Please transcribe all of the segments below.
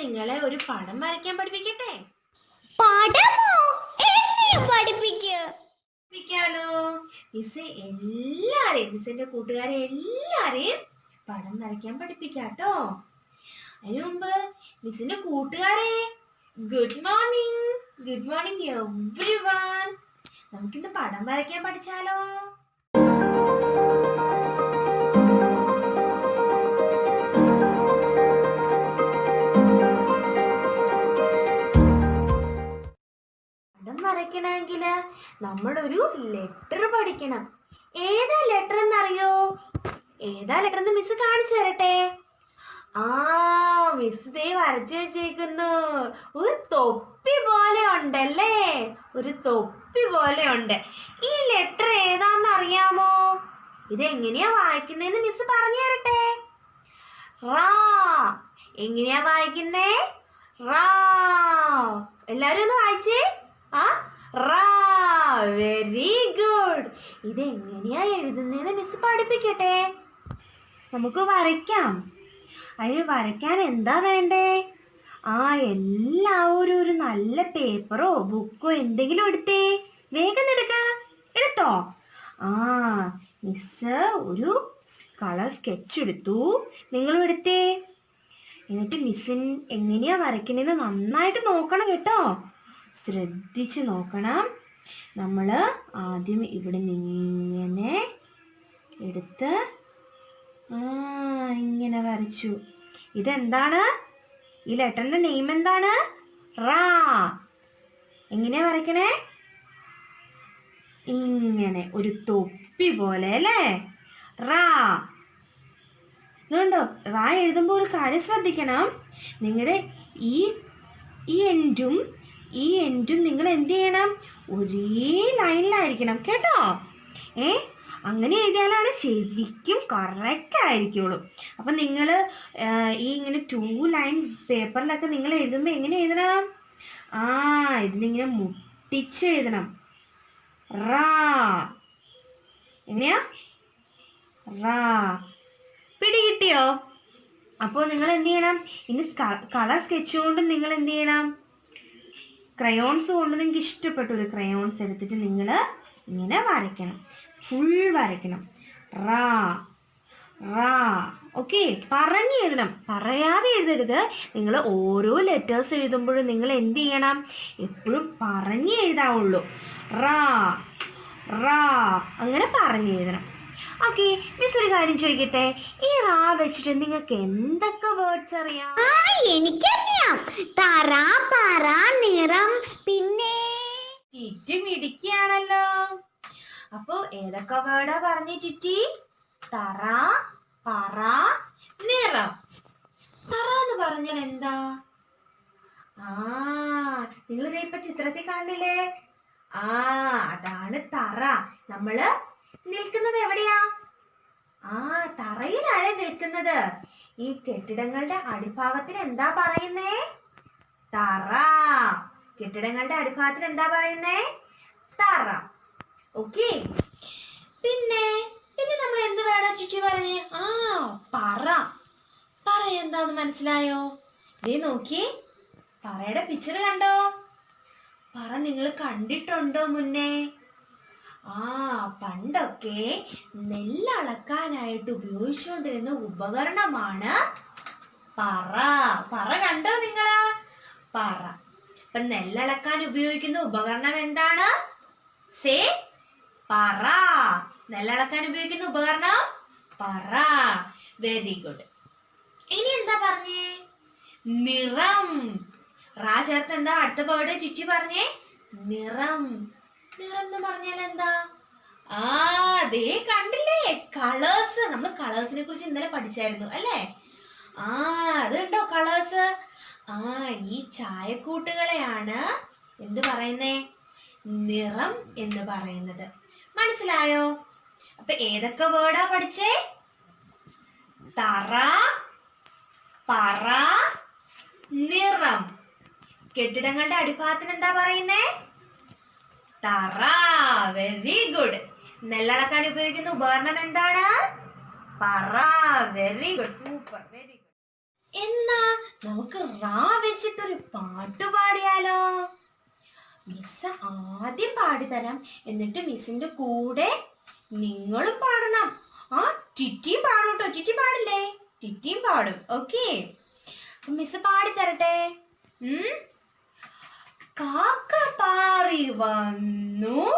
നിങ്ങളെ ഒരു പടം വരയ്ക്കാൻ പഠിപ്പിക്കട്ടെ? പടമോ? എന്നെയും പഠിപ്പിക്കൂ. പഠിപ്പിക്കാലോ? മിസ് എല്ലാരെയും മിസ്സിന്റെ കൂട്ടുകാരെ എല്ലാരെയും പടം വരയ്ക്കാൻ പഠിപ്പിക്കാട്ടോ. അതിനു മുമ്പ് മിസ്സിന്റെ കൂട്ടുകാരെ good morning good morning everyone നമുക്കിന്ന് പടം വരയ്ക്കാൻ പഠിച്ചാലോ? വരയ്ക്കണമെങ്കിൽ നമ്മളൊരു ലെറ്റർ പഠിക്കണം. ഏതാ ലെറ്റർ എന്നറിയോ? ഏതാ ലെറ്റർ എന്ന് മിസ് കാണിച്ചു തരട്ടെ? ആ മിസ് ദേ വരച്ചു വെച്ചേക്കുന്നു. ഒരു തൊപ്പി പോലെ ഉണ്ടല്ലേ? ഒരു തൊപ്പി പോലെ ഉണ്ട്. ഈ ലെറ്റർ ഏതാന്ന് അറിയാമോ? ഇത് എങ്ങനെയാ വായിക്കുന്നതെന്ന് മിസ് പറഞ്ഞു തരട്ടെ. റാ എങ്ങനെയാ വായിക്കുന്നേ? റാ. എല്ലാരും ഒന്ന് വായിച്ചേ. ആ വെരി ഗുഡ് ഇത് എങ്ങനെയാ എഴുതുന്നതെന്ന് മിസ് പഠിപ്പിക്കട്ടെ. നമുക്ക് വരയ്ക്കാം. അതിന് വരയ്ക്കാൻ എന്താ വേണ്ടേ? ആ എല്ലാവരും ഒരു നല്ല പേപ്പറോ ബുക്കോ എന്തെങ്കിലും എടുത്തേ. വേഗം എടുക്ക. എടുത്തോ? ആ മിസ് ഒരു കളർ സ്കെച്ച് എടുത്തു. നിങ്ങളും എടുത്തേ. എന്നിട്ട് മിസ്സിൻ എങ്ങനെയാ വരയ്ക്കണേന്ന് നന്നായിട്ട് നോക്കണം കേട്ടോ. ശ്രദ്ധിച്ച് നോക്കണം. നമ്മൾ ആദ്യം ഇവിടെ ഇങ്ങനെ എടുത്ത് ഇങ്ങനെ വരച്ചു. ഇതെന്താണ്? ഈ ലെറ്ററിന്റെ നെയിം എന്താണ്? റാ. എങ്ങനെയാ വരയ്ക്കണേ? ഇങ്ങനെ ഒരു തൊപ്പി പോലെ അല്ലേ? റാ. ഇതുണ്ടോ റാ എഴുതുമ്പോൾ ഒരു കാര്യം ശ്രദ്ധിക്കണം. നിങ്ങളുടെ ഈ ഈ എൻഡും ഈ എൻഡും നിങ്ങൾ എന്ത് ചെയ്യണം? ഒരേ ലൈനിലായിരിക്കണം കേട്ടോ? ഏ? അങ്ങനെ എഴുതിയാലാണ് ശരിക്കും കറക്റ്റ് ആയിരിക്കുള്ളൂ. അപ്പം നിങ്ങൾ ഈ ഇങ്ങനെ ടു ലൈൻസ് പേപ്പറിലൊക്കെ നിങ്ങൾ എഴുതുമ്പോൾ എങ്ങനെ എഴുതണം? ആ ഇതിലിങ്ങനെ മുട്ടിച്ച് എഴുതണം. റാ. എങ്ങനെയാ? റാ. പിടി കിട്ടിയോ? അപ്പോൾ നിങ്ങൾ എന്ത് ചെയ്യണം? ഇനി കളർ സ്കെച്ച് കൊണ്ട് നിങ്ങൾ എന്ത് ചെയ്യണം? ക്രയോൺസ് കൊണ്ട് നിങ്ങൾക്ക് ഇഷ്ടപ്പെട്ട ഒരു ക്രയോൺസ് എടുത്തിട്ട് നിങ്ങൾ ഇങ്ങനെ വരയ്ക്കണം. ഫുൾ വരയ്ക്കണം. റാ റാ. ഓക്കെ പറഞ്ഞു എഴുതണം. പറയാതെ എഴുതരുത്. നിങ്ങൾ ഓരോ ലെറ്റേഴ്സ് എഴുതുമ്പോഴും നിങ്ങൾ എന്ത് ചെയ്യണം? എപ്പോഴും പറഞ്ഞ് എഴുതാവുള്ളൂ. റാ റാ. അങ്ങനെ പറഞ്ഞു എഴുതണം. ഓക്കെ മിസ് ഒരു കാര്യം ചോദിക്കട്ടെ? ഈ റാ വെച്ചിട്ട് നിങ്ങൾക്ക് എന്തൊക്കെ വേർഡ്സ് അറിയാം? ആ എനിക്കറിയാം. തറ പറ നിറം പിന്നെ ടിറ്റി മിടിക്കുകയാണല്ലോ അപ്പോ ഏതൊക്കെ വേർഡാ പറഞ്ഞു ചിറ്റി? തറ പറ നിറം. തറ എന്ന് പറഞ്ഞാൽ എന്താ? ആ നിങ്ങൾ ഇപ്പൊ ചിത്രത്തിൽ കാണില്ലേ? ആ അതാണ് തറ. നമ്മൾ നിൽക്കുന്നത് എവിടെയാ? ആ തറയിലാണ് നിൽക്കുന്നത്? ഈ കെട്ടിടങ്ങളുടെ അടിഭാഗത്തിന് എന്താ പറയുന്നേ? തറ. കെട്ടിടങ്ങളുടെ അടിഭാഗത്തിന് എന്താ പറയുന്നേ? തറ. ഓക്കെ. പിന്നെ പിന്നെ നമ്മൾ എന്ത് വേണം ചുറ്റി പറഞ്ഞ്? ആ പറ. പറ എന്താന്ന് മനസ്സിലായോ? ദേ നോക്കി പറയുടെ പിക്ചർ കണ്ടോ? പറ നിങ്ങൾ കണ്ടിട്ടുണ്ടോ മുന്നേ? ആ പണ്ടൊക്കെ നെല്ല് നെല്ലളക്കാനായിട്ട് ഉപയോഗിച്ചുകൊണ്ടിരുന്ന ഉപകരണമാണ് പറ. പറ കണ്ടോ നിങ്ങൾ? പറ. അപ്പൊ നെല്ലളക്കാൻ ഉപയോഗിക്കുന്ന ഉപകരണം എന്താണ്? സേ പറ. നെല്ലളക്കാൻ ഉപയോഗിക്കുന്ന ഉപകരണം? പറ. വെരി ഗുഡ് ഇനി എന്താ പറഞ്ഞേ? നിറം. റാ ചേർത്ത് എന്താ അടുത്ത പവിടെ ചുറ്റി പറഞ്ഞേ? നിറം. നിറം എന്ന് പറഞ്ഞാൽ എന്താ? ആ ദേ കണ്ടില്ലേ? കളേഴ്സ് നമ്മൾ കളേഴ്സിനെ കുറിച്ച് ഇന്നലെ പഠിച്ചായിരുന്നു അല്ലേ? ആ അത് കണ്ടോ കളേഴ്സ് ആ ഈ ചായക്കൂട്ടുകളെയാണ് എന്ത് പറയുന്നേ? നിറം എന്ന് പറയുന്നത്. മനസ്സിലായോ? അപ്പൊ ഏതൊക്കെ വേർഡാ പഠിച്ചേ? തറ പറ നിറം. കെട്ടിടങ്ങളുടെ അടിഭാഗത്തിന് എന്താ പറയുന്നേ? തറ. വെരി ഗുഡ് നെല്ലടക്കാൻ ഉപയോഗിക്കുന്ന ഉപകരണം എന്താണ്? പറ. Very good super very good എന്നാ നമുക്ക് റാ വെച്ചിട്ടൊരു പാട്ട് പാടിയാലോ? മിസ് ആദ്യം പാടിത്തരാം. എന്നിട്ട് മിസ്സിന്റെ കൂടെ നിങ്ങളും പാടണം. ആ ടിറ്റിയും പാടും കേട്ടോ ടിറ്റി പാടില്ലേ? ടിറ്റിയും പാടും. ഓക്കെ മിസ് പാടിത്തരട്ടെ. ഉം? കാക്ക പാറി വന്നു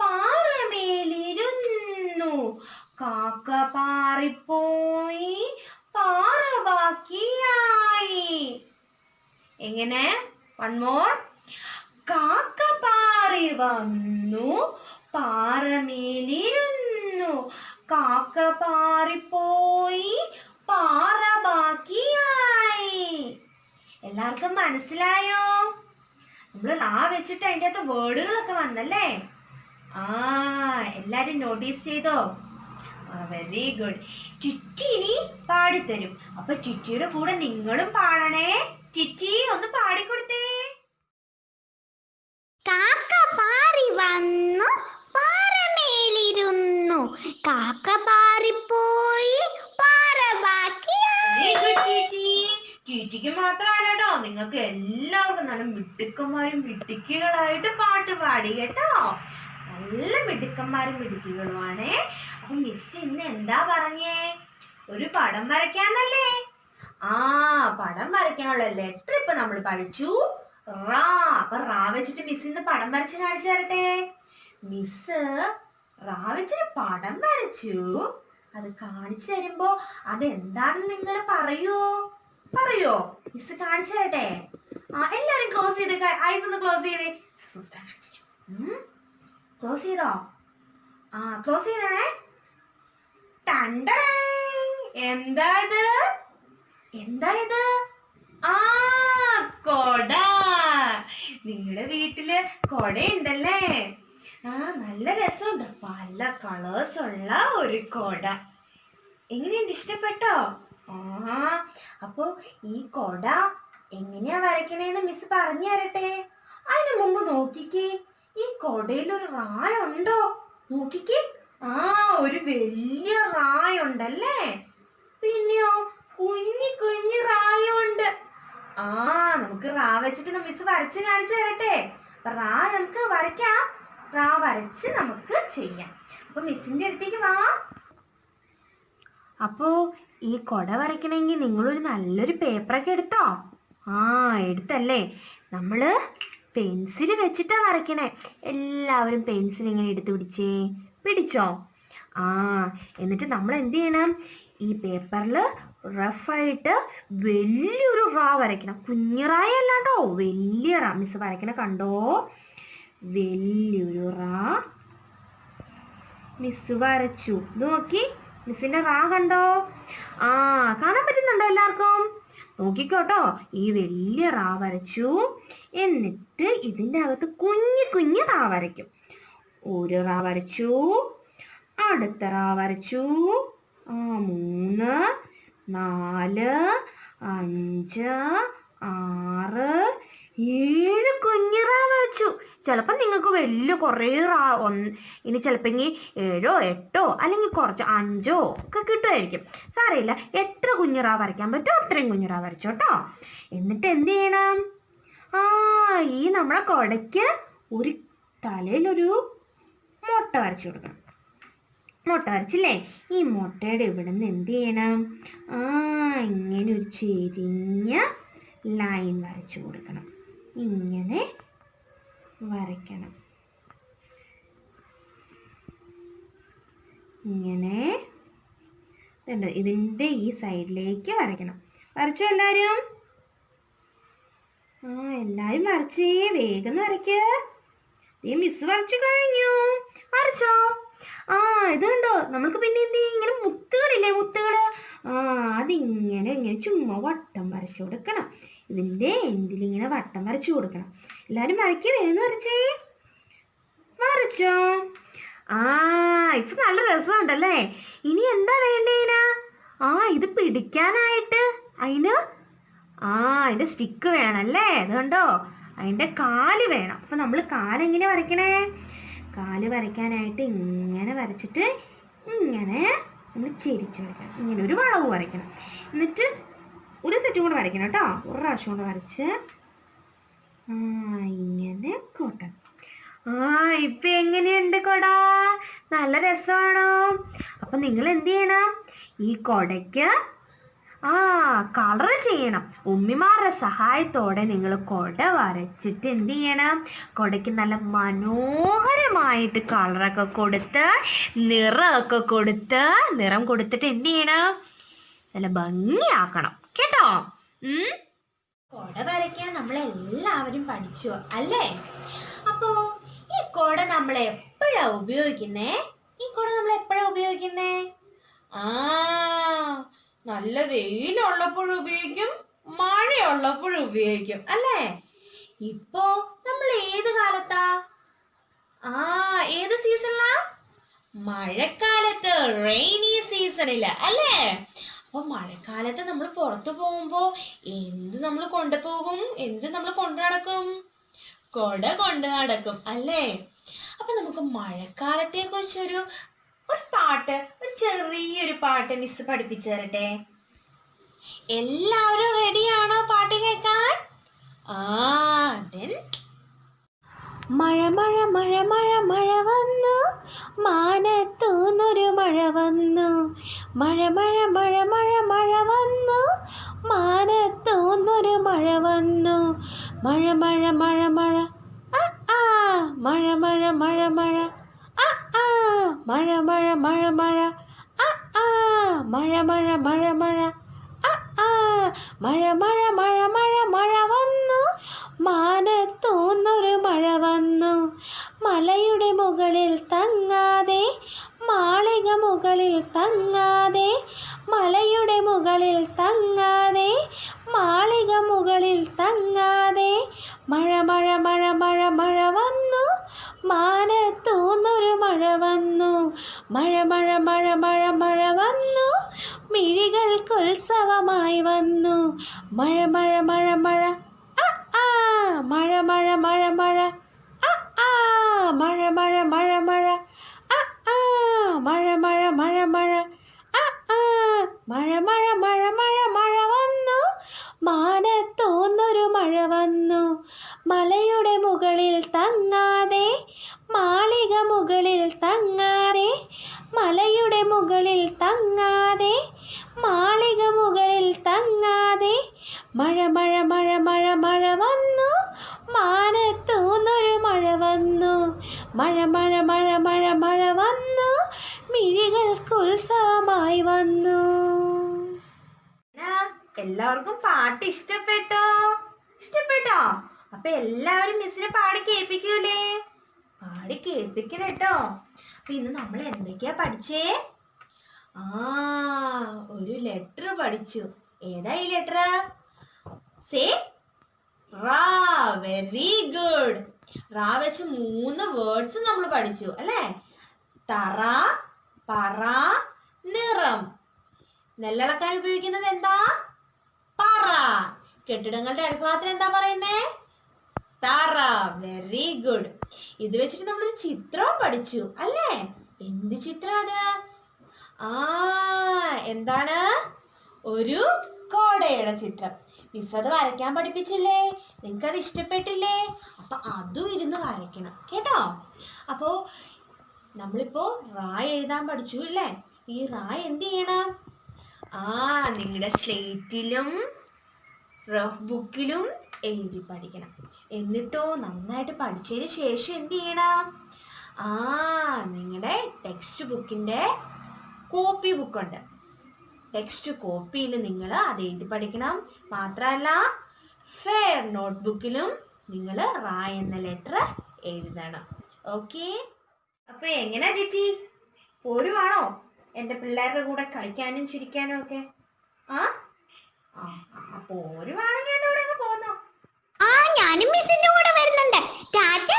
പാറമേലിരുന്നു. കാക്ക പാറിപ്പോയി പാറ ബാക്കിയായി. എങ്ങനെ? വൺ മോർ കാക്ക പാറി വന്നു പാറമേലിരുന്നു. കാക്ക പാറിപ്പോയി പാറ ബാക്കിയായി. എല്ലാവർക്കും മനസ്സിലായോ? നമ്മൾ ആ വെച്ചിട്ട് അതിന്റെ അകത്ത് വേർഡുകളൊക്കെ വന്നല്ലേ? ആ എല്ലാരും നോട്ടീസ് ചെയ്തോ? വെരി ഗുഡ് ചിറ്റി ഇനി പാടിത്തരും. അപ്പൊ ചിറ്റിയുടെ കൂടെ നിങ്ങളും പാടണേ. ചിറ്റി ഒന്ന് പാടിക്കൊടുത്തേ കാക്ക പാറി വന്നു പാറമേലിരുന്നു കാക്ക പാറിപ്പോയി പാറ ബാക്കിയായി വെരി ഗുഡ് ചിറ്റി ചിറ്റിക്ക് മാത്രമല്ല കേട്ടോ നിങ്ങൾക്ക് എല്ലാവർക്കും നല്ല മിടുക്കന്മാരും മിടുക്കികളായിട്ട് പാട്ട് പാടി കേട്ടോ. നല്ല മിടുക്കന്മാരും മിടുക്കികളുമാണേ. അപ്പൊ മിസ് ഇന്ന് എന്താ പറഞ്ഞേ? ഒരു പടം വരയ്ക്കാന്നല്ലേ? ആ പടം വരയ്ക്കാനുള്ള ലെറ്റർ ഇപ്പൊ നമ്മൾ പഠിച്ചു. റാ അപ്പൊ റാ വെച്ചിട്ട് മിസ് ഇന്ന് പടം വരച്ച് കാണിച്ചു തരട്ടെ. മിസ് റാ വെച്ചിട്ട് പടം വരച്ചു. അത് കാണിച്ചു തരുമ്പോ അതെന്താണെന്ന് നിങ്ങൾ പറയൂ? പറയോ? മിസ് കാണിച്ചു തരട്ടെ. എല്ലാരും ക്ലോസ് ചെയ്ത് ഐസ് ഒന്ന് ക്ലോസ് ചെയ്തേ. ക്ലോസ് ചെയ്തോ? ആ ക്ലോസ് ചെയ്തേ. ടണ്ടടേ എന്താ ഇത്? എന്താ ഇത്? ആ കൊട. നിങ്ങളുടെ വീട്ടിൽ കൊടയുണ്ടല്ലേ? ആ നല്ല രസമുണ്ട്. പല കളേഴ്സ് ഉള്ള ഒരു കൊട. എങ്ങനെയുണ്ട്? ഇഷ്ടപ്പെട്ടോ? ആ അപ്പോ ഈ കൊട എങ്ങനെയാ വരയ്ക്കണേന്ന് മിസ് പറഞ്ഞു തരട്ടെ അതിനു മുമ്പ് നോക്കിക്കേ ഈ കൊടയിൽ ഒരു റായ ഉണ്ടോ നോക്കിക്കേ ആ ഒരു വലിയ റായ ഉണ്ടല്ലേ പിന്നെയോ കുഞ്ഞി കുഞ്ഞി റായ ഉണ്ട് ആ നമുക്ക് റാ വെച്ചിട്ട് മിസ് വരച്ച് കാണിച്ചു തരട്ടെ. റാ നമുക്ക് വരയ്ക്കാം. റാ വരച്ച് നമുക്ക് ചെയ്യാം. അപ്പൊ മിസ്സിന്റെ അടുത്തേക്ക് വാ. അപ്പോ ഈ കൊട വരയ്ക്കണമെങ്കിൽ നിങ്ങളൊരു നല്ലൊരു പേപ്പറൊക്കെ എടുത്തോ? ആ എടുത്തല്ലേ. നമ്മൾ പെൻസിൽ വെച്ചിട്ടാ വരയ്ക്കണേ. എല്ലാവരും പെൻസിൽ ഇങ്ങനെ എടുത്ത് പിടിച്ചേ. പിടിച്ചോ? ആ എന്നിട്ട് നമ്മൾ എന്ത് ചെയ്യണം? ഈ പേപ്പറിൽ റഫായിട്ട് വലിയൊരു റാ വരയ്ക്കണം. കുഞ്ഞിറായ അല്ലാണ്ടോ? വലിയ റാ. മിസ് വരയ്ക്കണ കണ്ടോ? വലിയൊരു റാ മിസ് വരച്ചു. ഇത് നോക്കി. മിസ്സിന്റെ റാ കണ്ടോ? ആ കാണാൻ പറ്റുന്നുണ്ടോ എല്ലാവർക്കും? നോക്കിക്കോട്ടോ. ഈ വലിയ റാ വരച്ചു. എന്നിട്ട് ഇതിന്റെ അകത്ത് കുഞ്ഞു കുഞ്ഞു റാ വരയ്ക്കും. ഒരു റാ വരച്ചു. അടുത്ത റാ വരച്ചു. ആ മൂന്ന് നാല് അഞ്ച് ആറ് ഏഴ് കുഞ്ഞു റാ വരച്ചു. ചിലപ്പോൾ നിങ്ങൾക്ക് വലിയ കുറേ ഇനി ചിലപ്പോൾ ഇനി ഏഴോ എട്ടോ അല്ലെങ്കിൽ കുറച്ച് അഞ്ചോ ഒക്കെ കിട്ടുമായിരിക്കും. സാരമില്ല. എത്ര കുഞ്ഞുറാ വരയ്ക്കാൻ പറ്റുമോ അത്രയും കുഞ്ഞുറാ വരച്ചോട്ടോ എന്നിട്ട് എന്ത് ചെയ്യണം? ആ ഈ നമ്മളെ കൊടയ്ക്ക് ഒരു തലയിലൊരു മുട്ട വരച്ചു കൊടുക്കണം. മുട്ട വരച്ചില്ലേ? ഈ മുട്ടയുടെ ഇവിടെ നിന്ന് എന്ത് ചെയ്യണം? ആ ഇങ്ങനെ ഒരു ചെരിഞ്ഞ ലൈൻ വരച്ചു കൊടുക്കണം. ഇങ്ങനെ വരയ്ക്കണം. ഇങ്ങനെ. ഇതുണ്ട്. ഇതിന്റെ ഈ സൈഡിലേക്ക് വരയ്ക്കണം. വരച്ചു എല്ലാവരും? ആ എല്ലാവരും വരച്ചേ. വേഗം വരയ്ക്ക്. ഈ മിസ് വരച്ചു കഴിഞ്ഞു. വരച്ചോ? ആ ഇത് കണ്ടോ? നമുക്ക് പിന്നെ എന്ത് ചെയ്യും? ഇങ്ങനെ മുത്തുകളില്ലേ മുത്തുകൾ? ആ അതിങ്ങനെ ഇങ്ങനെ ചുമ്മാ വട്ടം വരച്ചു കൊടുക്കണം. ഇതിന്റെ എൻഡിൽ ഇങ്ങനെ വട്ടം വരച്ചു കൊടുക്കണം. എല്ലാരും വരയ്ക്കേ വേഗം വരച്ചേ. മറിച്ചോ ആ ഇപ്പൊ നല്ല രസമുണ്ടല്ലേ? ഇനി എന്താ വേണ്ടേന ആ ഇത് പിടിക്കാനായിട്ട് അതിന് ആ അതിന്റെ സ്റ്റിക്ക് വേണല്ലേ? അതുകൊണ്ടോ അതിന്റെ കാൽ വേണം. അപ്പൊ നമ്മൾ കാലെങ്ങനെ വരയ്ക്കണേ? കാൽ വരയ്ക്കാനായിട്ട് ഇങ്ങനെ വരച്ചിട്ട് ഇങ്ങനെ നമ്മൾ ചെരിച്ച് വരയ്ക്കണം. ഇങ്ങനെ ഒരു വളവ് വരയ്ക്കണം. എന്നിട്ട് ഒരു സെറ്റും കൂടെ വരയ്ക്കണം കേട്ടോ. ഒരു പ്രാവശ്യം കൂടെ വരച്ച് ആ ഇങ്ങനെ കോട്ട ആ ഇപ്പൊ എങ്ങനെയുണ്ട് കൊട? നല്ല രസമാണോ? അപ്പൊ നിങ്ങൾ എന്ത് ചെയ്യണം? ഈ കൊടയ്ക്ക് ആ കളർ ചെയ്യണം. ഉമ്മിമാരുടെ സഹായത്തോടെ നിങ്ങൾ കൊട വരച്ചിട്ട് എന്ത് ചെയ്യണം? കൊടയ്ക്ക് നല്ല മനോഹരമായിട്ട് കളറൊക്കെ കൊടുത്ത് നിറമൊക്കെ കൊടുത്ത് നിറം കൊടുത്തിട്ട് എന്ത് ചെയ്യണം? നല്ല ഭംഗിയാക്കണം. കേട്ടോ? കൊട വരയ്ക്കാൻ നമ്മൾ എല്ലാവരും പഠിച്ചു അല്ലേ? അപ്പോ ഈ കൊട നമ്മൾ എപ്പോഴാ ഉപയോഗിക്കുന്നേ? ഈ കൊട നമ്മൾ എപ്പോഴാ ഉപയോഗിക്കുന്നേ? ആ നല്ല വെയിലുള്ളപ്പോഴും ഉപയോഗിക്കും മഴയുള്ളപ്പോഴും ഉപയോഗിക്കും അല്ലേ? ഇപ്പോ നമ്മൾ ഏത് കാലത്താ? ആ ഏത് സീസണിലാ? മഴക്കാലത്ത് റെയിനി സീസണിൽ അല്ലേ? അപ്പൊ മഴക്കാലത്ത് നമ്മൾ പുറത്തു പോകുമ്പോ എന്ത് നമ്മൾ കൊണ്ടുപോകും എന്ത് നമ്മൾ കൊണ്ടു നടക്കും? കൊട കൊണ്ട് നടക്കും അല്ലേ? അപ്പൊ നമുക്ക് മഴക്കാലത്തെ കുറിച്ചൊരു ഒരു പാട്ട് ഒരു ചെറിയൊരു പാട്ട് മിസ് പഠിപ്പിച്ചു തരട്ടെ. എല്ലാവരും റെഡിയാണോ പാട്ട് കേൾക്കാൻ? ആ then മഴ മഴ മഴ മഴ മഴ വന്നു മാനത്തൂന്നൊരു മഴ വന്നു മഴ മഴ മഴ മഴ മഴ വന്നു മാനത്തൂന്നൊരു മഴ വന്നു മഴ മഴ മഴ മഴ ആ ആ മഴ മഴ മഴ മഴ ആ ആ മഴ മഴ മഴ മഴ ആ ആ മഴ മഴ മഴ മഴ ആ ആ മഴ മഴ മഴ മഴ മഴ വന്നു മാനത്തൂന്നൊരു മഴ വന്നു. മലയുടെ മുകളിൽ തങ്ങാതെ മാളിക മുകളിൽ തങ്ങാതെ മലയുടെ മുകളിൽ തങ്ങാതെ മാളിക മുകളിൽ തങ്ങാതെ. മഴ മഴ മഴ മഴ മഴ വന്നു. മാനത്തൂന്നൊരു മഴ വന്നു. മഴ മഴ മഴ മഴ മഴ വന്നു. മിഴികൾക്കുത്സവമായി വന്നു. മഴ മഴ മഴ മഴ മഴ മഴ മഴ. എല്ലാവർക്കും പാട്ട് ഇഷ്ടപ്പെട്ടോ? ഇഷ്ടപ്പെട്ടോ? അപ്പൊ എല്ലാവരും മിസ്സിനെ പാടി കേൾപ്പിക്കൂലേ? പാടി കേൾപ്പിക്കണം കേട്ടോ. അപ്പൊ ഇന്ന് നമ്മൾ എന്തൊക്കെയാ പഠിച്ചേ? ആ ഒരു ലെറ്റർ പഠിച്ചു. ഏതാ ഈ ലെറ്റർ സേ റാ വെരി ഗുഡ്. റാ വെച്ച് മൂന്ന് വേർഡ്സ് നമ്മൾ പഠിച്ചു അല്ലേ? തറ പറ നിറം. നെല്ലളക്കാൻ ഉപയോഗിക്കുന്നത് എന്താ? പറ കെട്ടിടങ്ങളുടെ അടുപ്പാത്തിന് എന്താ പറയുന്നേ? തറ. വെരി ഗുഡ് ഇത് വെച്ചിട്ട് നമ്മളൊരു ചിത്രവും പഠിച്ചു അല്ലേ? എന്ത് ചിത്രം അത് ആ എന്താണ്? ഒരു കോടയുടെ ചിത്രം. മിസ് അത് വരയ്ക്കാൻ പഠിപ്പിച്ചില്ലേ? നിങ്ങൾക്ക് അത് ഇഷ്ടപ്പെട്ടില്ലേ? അപ്പൊ അതും ഇരുന്ന് വരയ്ക്കണം കേട്ടോ? അപ്പോ നമ്മളിപ്പോ റായ് എഴുതാൻ പഠിച്ചു അല്ലേ? ഈ റായ് എന്ത് ചെയ്യണം? ആ നിങ്ങളുടെ സ്ലേറ്റിലും റഫ് ബുക്കിലും എഴുതി പഠിക്കണം. എന്നിട്ടോ നന്നായിട്ട് പഠിച്ചതിന് ശേഷം എന്ത് ചെയ്യണം? ആ നിങ്ങളുടെ ടെക്സ്റ്റ് ബുക്കിന്റെ കോപ്പി ബുക്കുണ്ട് ടെക്സ്റ്റ് കോപ്പിയിൽ നിങ്ങൾ അത് എഴുതി പഠിക്കണം. മാത്രമല്ല ഫെയർ നോട്ട്ബുക്കിലും നിങ്ങൾ റാ എന്ന ലെറ്റർ എഴുതണം. ഓക്കെ അപ്പൊ എങ്ങനെയാ ചേച്ചി പോരുവാണോ? എന്റെ പിള്ളേരുടെ കൂടെ കളിക്കാനും ചിരിക്കാനും ഒക്കെ? ആ? ആ ഞാനും മിസ്സിന്റെ കൂടെ വരുന്നുണ്ട്. ടാറ്റ